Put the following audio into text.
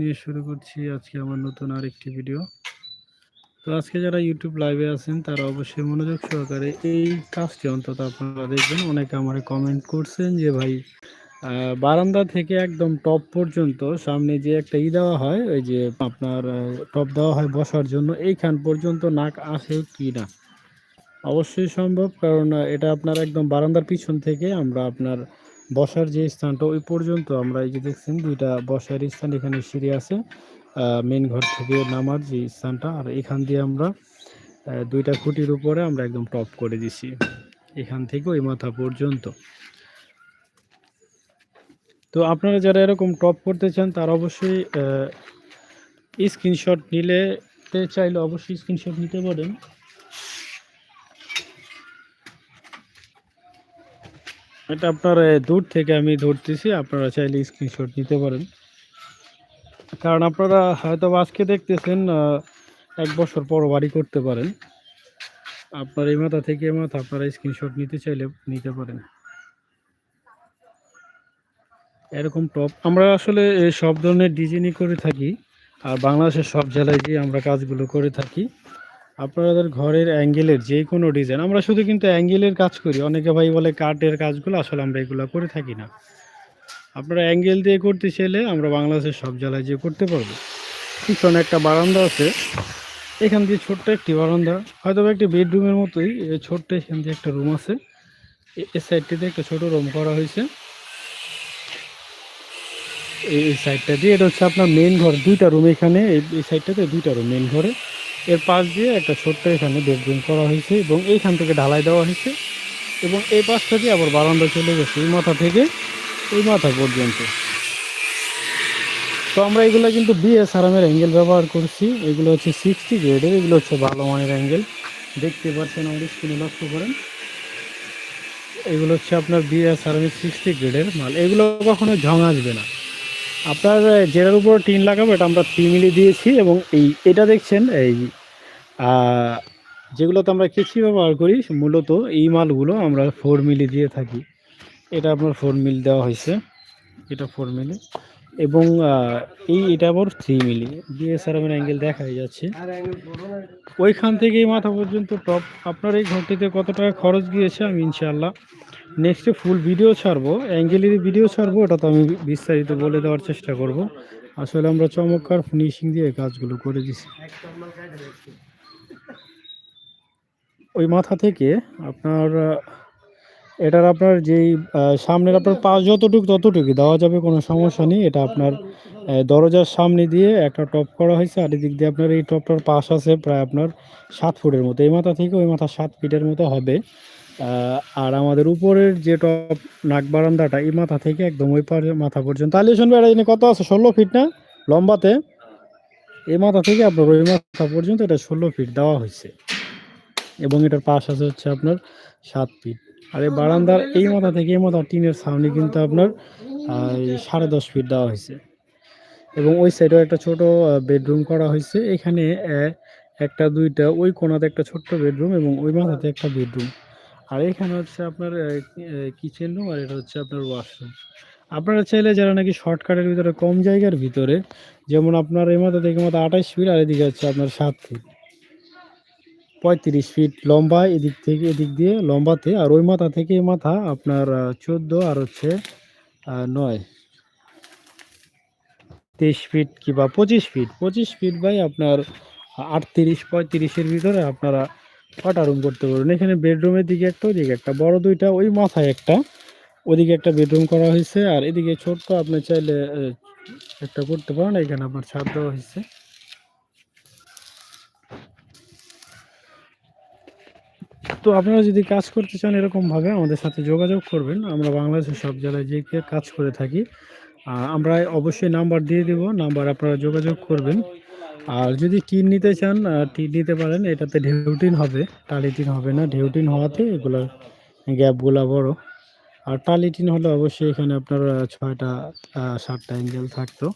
নিয়ে শুরু করছি আজকে আমার নতুন আরেকটি ভিডিও তো আজকে যারা ইউটিউব লাইভে আছেন, তারা অবশ্যই মনোযোগ সহকারে এই কাজটি অন্তত আপনারা দেখবেন। অনেকে আমার কমেন্ট করছেন যে, ভাই বারান্দা থেকে একদম টপ পর্যন্ত সামনে যে একটা ই দেওয়া হয়, ওই যে আপনার টপ দেওয়া হয় বসার জন্য, এইখান পর্যন্ত নাক আসে কি না? অবশ্যই সম্ভব, কারণ এটা আপনার একদম বারান্দার পিছন থেকে আমরা আপনার বসার যে স্থানটা, ওই পর্যন্ত আমরা এই যে দেখছেন, দুইটা বসার স্থান এখানে সিঁড়ি আছে মেন ঘর থেকে নামার যে স্থানটা, আর এখান দিয়ে আমরা দুইটা খুঁটির উপরে আমরা একদম টপ করে দিছি, এখান থেকে ওই মাথা পর্যন্ত। তো আপনারা যারা এরকম টপ করতে চান, তারা অবশ্যই স্ক্রিনশট নিলে চাইলে অবশ্যই স্ক্রিনশট নিতে পারেন। এটা আপনার দূর থেকে আমি ধরতেছি, আপনারা চাইলে স্ক্রিনশট নিতে পারেন। কারণ আপনারা হয়তো আজকে দেখতেছেন এক বছর পর বাড়ি করতে পারেন। আপনার এই মাথা থেকে মাথা, আপনারা স্ক্রিনশট নিতে চাইলে নিতে পারেন। এরকম টপ আমরা আসলে সব ধরনের ডিজাইনই করে থাকি, আর বাংলাদেশের সব জেলায় যে আমরা কাজগুলো করে থাকি আপনাদের ঘরের অ্যাঙ্গেলের যে কোনো ডিজাইন আমরা শুধু কিন্তু অ্যাঙ্গেলের কাজ করি। অনেকে ভাই বলে কাঠের কাজগুলো আসলে আমরা এগুলো করে থাকি না। আপনারা অ্যাঙ্গেল দিয়ে করতে চাইলে আমরা বাংলাদেশের সব জেলায় যে করতে পারব। পিছনে একটা বারান্দা আছে। এখান দিয়ে ছোট্ট একটি বারান্দা। হয়তো একটি বেডরুমের মতোই ছোট্ট এখান দিয়ে একটা রুম আছে। এই সাইডটিতে একটা ছোট রুম করা হয়েছে। এই সাইডটা দিয়ে, এটা হচ্ছে আপনার মেন ঘর। দুইটা রুম এখানে এই সাইডটাতে দুইটা রুম মেন ঘরে। এর পাশ দিয়ে একটা ছোট্ট এখানে বেডরুম করা হয়েছে এবং এইখান থেকে ঢালাই দেওয়া হয়েছে এবং এই পাশটা দিয়ে আবার বারান্দা চলে গেছে এই মাথা থেকে এই মাথা পর্যন্ত। তো আমরা এগুলো কিন্তু বিএস আরামের অ্যাঙ্গেল ব্যবহার করছি। এগুলো হচ্ছে সিক্সটি গ্রেডের এগুলো হচ্ছে ভালো মানের অ্যাঙ্গেল দেখতে পাচ্ছেন আমাদের স্ক্রিনে লক্ষ্য করেন। এগুলো হচ্ছে আপনার বিএস আরামের সিক্সটি গ্রেডের মাল। এগুলো কখনো ঝং আসবে না। আপনার যেটার উপর টিন লাগাবো, এটা আমরা থ্রি মিলি দিয়েছি এবং এই, এটা দেখছেন, এই যেগুলোতে আমরা কেচি ব্যবহার করি, মূলত এই মালগুলো আমরা ফোর মিলি দিয়ে থাকি। এটা আপনার ফোর মিল দেওয়া হয়েছে, এটা ফোর মিলি এবং এই এটা আবার থ্রি মিলি বিএসআরএমের অ্যাঙ্গেল দেখাই যাচ্ছে। ওইখান থেকে এই মাথা পর্যন্ত টপ আপনার এই ঘরটিতে কত টাকা খরচ গিয়েছে আমি ইনশাআল্লাহ নেক্সটে ফুল ভিডিও ছাড়বো। অ্যাঙ্গেলের ভিডিও ছাড়বো, ওটা তো আমি বিস্তারিত বলে দেওয়ার চেষ্টা করব। আসলে আমরা চমৎকার ফিনিশিং দিয়ে কাজগুলো করে দিছি। ওই মাথা থেকে আপনার এটার আপনার যেই সামনের আপনার পাশ যতটুকু ততটুকু দেওয়া যাবে কোনো সমস্যা নেই। এটা আপনার দরজার সামনে দিয়ে একটা টপ করা হয়েছে, আর এদিক দিয়ে আপনার এই টপটার পাশ আছে প্রায় আপনার সাত ফুটের মতো। এই মাথা থেকে ওই মাথা সাত ফিটের মতো হবে। আর আমাদের উপরের যে টপ নাক বারান্দাটা, এই মাথা থেকে একদম ওই পারে মাথা পর্যন্ত। তাহলে শুনবে এটা কত আছে? ষোলো ফিট না? লম্বাতে? এই মাথা থেকে আপনার ওই মাথা পর্যন্ত এটা ষোলো ফিট দেওয়া হয়েছে। এবং এটার পাশ আছে হচ্ছে আপনার সাত ফিট আর এই বারান্দার এই মাথা থেকে এই মাথা টিনের সামনে কিন্তু আপনার সাড়ে দশ ফিট দেওয়া হয়েছে। এবং ওই সাইডেও একটা ছোট বেডরুম করা হয়েছে। এখানে একটা, দুইটা, ওই কোণাতে একটা ছোট্ট বেডরুম এবং ওই মাথাতে একটা বেডরুম আর এখানে হচ্ছে আপনার কিচেন রুম আর এটা হচ্ছে আপনার ওয়াশরুম আপনারা চাইলে যারা নাকি শর্টকাটের ভিতরে কম জায়গার ভিতরে, যেমন আপনার এই মাথা থেকে মাথা আঠাশ ফিট আর এদিকে হচ্ছে আপনার সাত ফিট পঁয়ত্রিশ ফিট লম্বা, এদিক থেকে এদিক দিয়ে লম্বাতে। আর ওই মাথা থেকে মাথা আপনার চোদ্দ আর হচ্ছে নয়। তেইশ ফিট কিংবা পঁচিশ ফিট পঁচিশ ফিট বাই আপনার আটত্রিশ, পঁয়ত্রিশের ভিতরে আপনারা কটা রুম করতে পারবেন। এখানে বেডরুমের দিকে একটা ওদিকে একটা। বড় দুইটা, ওই মাথায় একটা। ওদিকে একটা বেডরুম করা হয়েছে। আর এদিকে ছোট্ট আপনি চাইলে একটা করতে পারেন। এখানে আপনার ছাদ দেওয়া হয়েছে। তো আপনারা যদি কাজ করতে চান এরকমভাবে আমাদের সাথে যোগাযোগ করবেন। আমরা বাংলাদেশের সব জেলায় যে কাজ করে থাকি আমরা অবশ্যই নাম্বার দিয়ে দেব, নাম্বার আপনারা যোগাযোগ করবেন। আর যদি টিন নিতে চান টিন নিতে পারেন, এটাতে ঢেউটিন হবে, টালি টিন হবে না। ঢেউটিন হওয়াতে এগুলোর গ্যাপগুলো বড়। আর টালি টিন হলে অবশ্যই এখানে আপনার ছয়টা সাতটা অ্যাঙ্গেল থাকতো।